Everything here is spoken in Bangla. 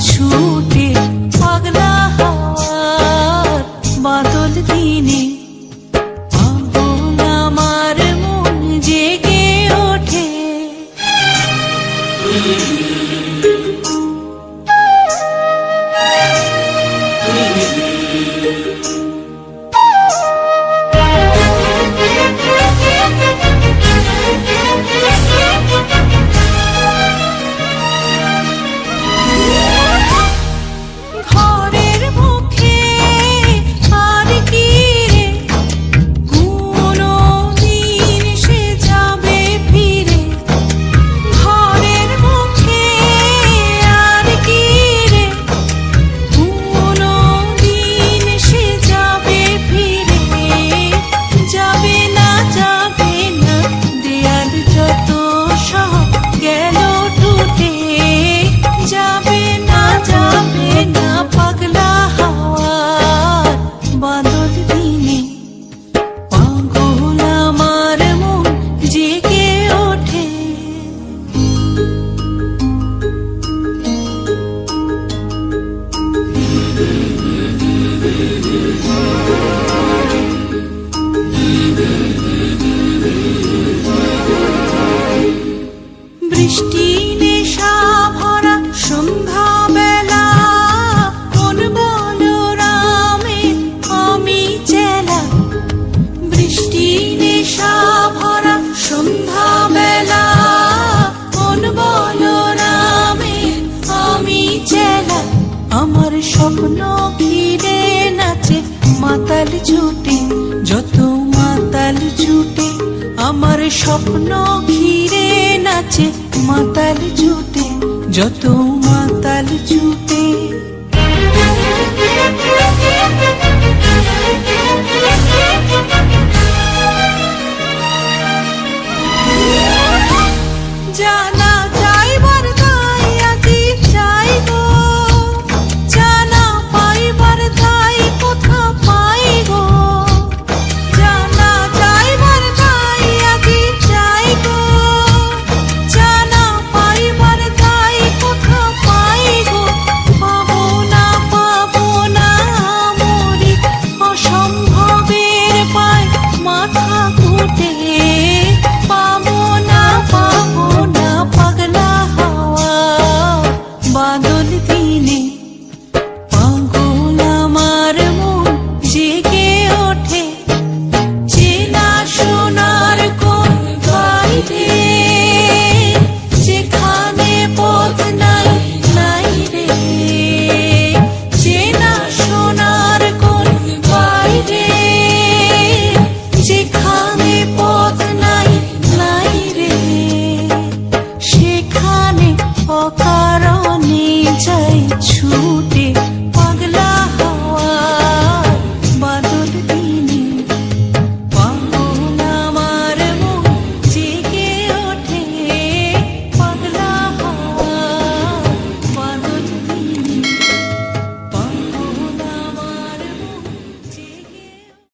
ছু বৃষ্টি, নেশা ভরা সন্ধ্যা বেলা কোন বলরামে আমি চেলা। বৃষ্টি, নেশা ভরা সন্ধ্যা বেলা কোন বলরামে আমি চেলা। আমার স্বপ্ন ঘিরে নাচে মাতাল ছুটে, যত মাতাল ছুটে, আমার স্বপ্ন ঘিরে নাচে মাতাল জুতে যত মা